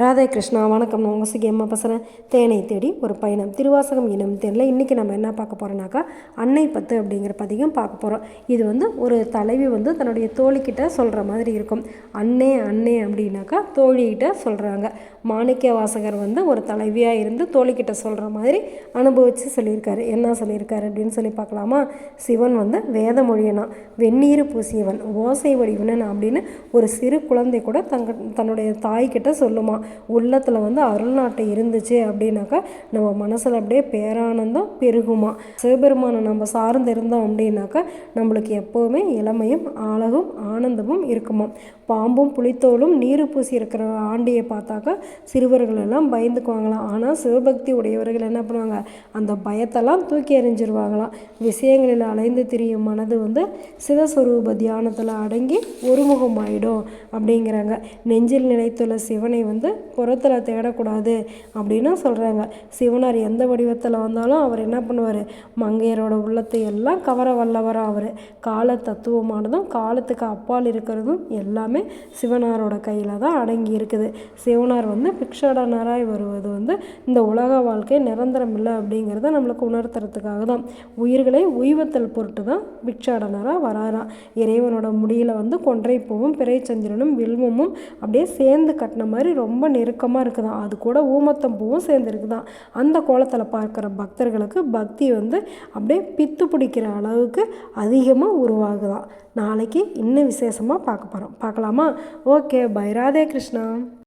ராதே கிருஷ்ணா வணக்கம். நான் உங்கள் சுகியம்மா பேசுகிறேன் தேனை தேடி ஒரு பயணம். திருவாசகம் இனம் தேனில் இன்றைக்கி நம்ம என்ன பார்க்க போகிறோம்னாக்கா அன்னை பத்து அப்படிங்கிற பதிகம் பார்க்க போகிறோம் இது வந்து ஒரு தலைவி வந்து தன்னுடைய தோழிக்கிட்ட சொல்கிற மாதிரி இருக்கும். அண்ணே அண்ணே அப்படின்னாக்கா தோழிக்கிட்ட சொல்கிறாங்க மாணிக்க வாசகர் வந்து ஒரு தலைவியாக இருந்து தோழிக்கிட்ட சொல்கிற மாதிரி அனுபவித்து சொல்லியிருக்காரு. என்ன சொல்லியிருக்காரு அப்படின்னு சொல்லி பார்க்கலாமா? சிவன் வந்து வேத மொழியனா வெந்நீர் பூசியவன் ஓசை வடிவனன் அப்படின்னு ஒரு சிறு குழந்தை கூட தங்க தன்னுடைய தாய்கிட்ட சொல்லுமா. உள்ளத்தில் வந்து அருள்நாட்டை இருந்துச்சு அப்படின்னாக்கா நம்ம மனசில் அப்படியே பேரானந்தம் பெருகுமா. சிவபெருமானை நம்ம சார்ந்து இருந்தோம் அப்படின்னாக்கா நம்மளுக்கு எப்போவுமே இளமையும் அழகும் ஆனந்தமும் இருக்குமா. பாம்பும் புளித்தோலும் நீர் பூசி இருக்கிற ஆண்டியை பார்த்தாக்கா சிறுவர்கள் எல்லாம் பயந்துக்குவாங்களாம். ஆனால் சிவபக்தி உடையவர்கள் என்ன பண்ணுவாங்க? அந்த பயத்தெல்லாம் தூக்கி எறிஞ்சிருவாங்களாம். விஷயங்களில் அலைந்து திரியும் மனது வந்து சிவஸ்வரூப தியானத்தில் அடங்கி ஒருமுகம் ஆயிடும் அப்படிங்கிறாங்க. நெஞ்சில் நிலைத்துள்ள சிவனை வந்து புறத்தில் தேடக்கூடாது அப்படின்னு சொல்கிறாங்க சிவனார் எந்த வடிவத்தில் வந்தாலும் அவர் என்ன பண்ணுவார்? மங்கையரோட உள்ளத்தை எல்லாம் கவர வல்லவராக அவர். கால தத்துவமானதும் காலத்துக்கு அப்பால் இருக்கிறதும் எல்லாமே சிவனாரோட கையில் தான் அடங்கி இருக்குது. சிவனார் வந்து பிக்ஷாடனராய் வருவது வந்து இந்த உலக வாழ்க்கை நிரந்தரம் இல்லை அப்படிங்கிறத நம்மளுக்கு உணர்த்துறதுக்காக தான். உயிர்களை உய்வத்தல் பொருட்டு தான் பிக்ஷாடனராக வராராம் இறைவனோட முடியில் வந்து கொன்றை பூவும் பிறைச்சந்திரனும் வில்வமும் அப்படியே சேர்ந்து கட்டின மாதிரி ரொம்ப நெருக்கமாக இருக்குதான். அது கூட ஊமத்தம் பூவும் சேர்ந்துருக்குதான் அந்த கோலத்தில் பார்க்குற பக்தர்களுக்கு பக்தி வந்து அப்படியே பித்து பிடிக்கிற அளவுக்கு அதிகமாக உருவாகுதான். நாளைக்கு இன்னும் விசேஷமாக பார்க்க போகிறோம் பார்க்கலாமா? Okay bye. ராதே கிருஷ்ணா.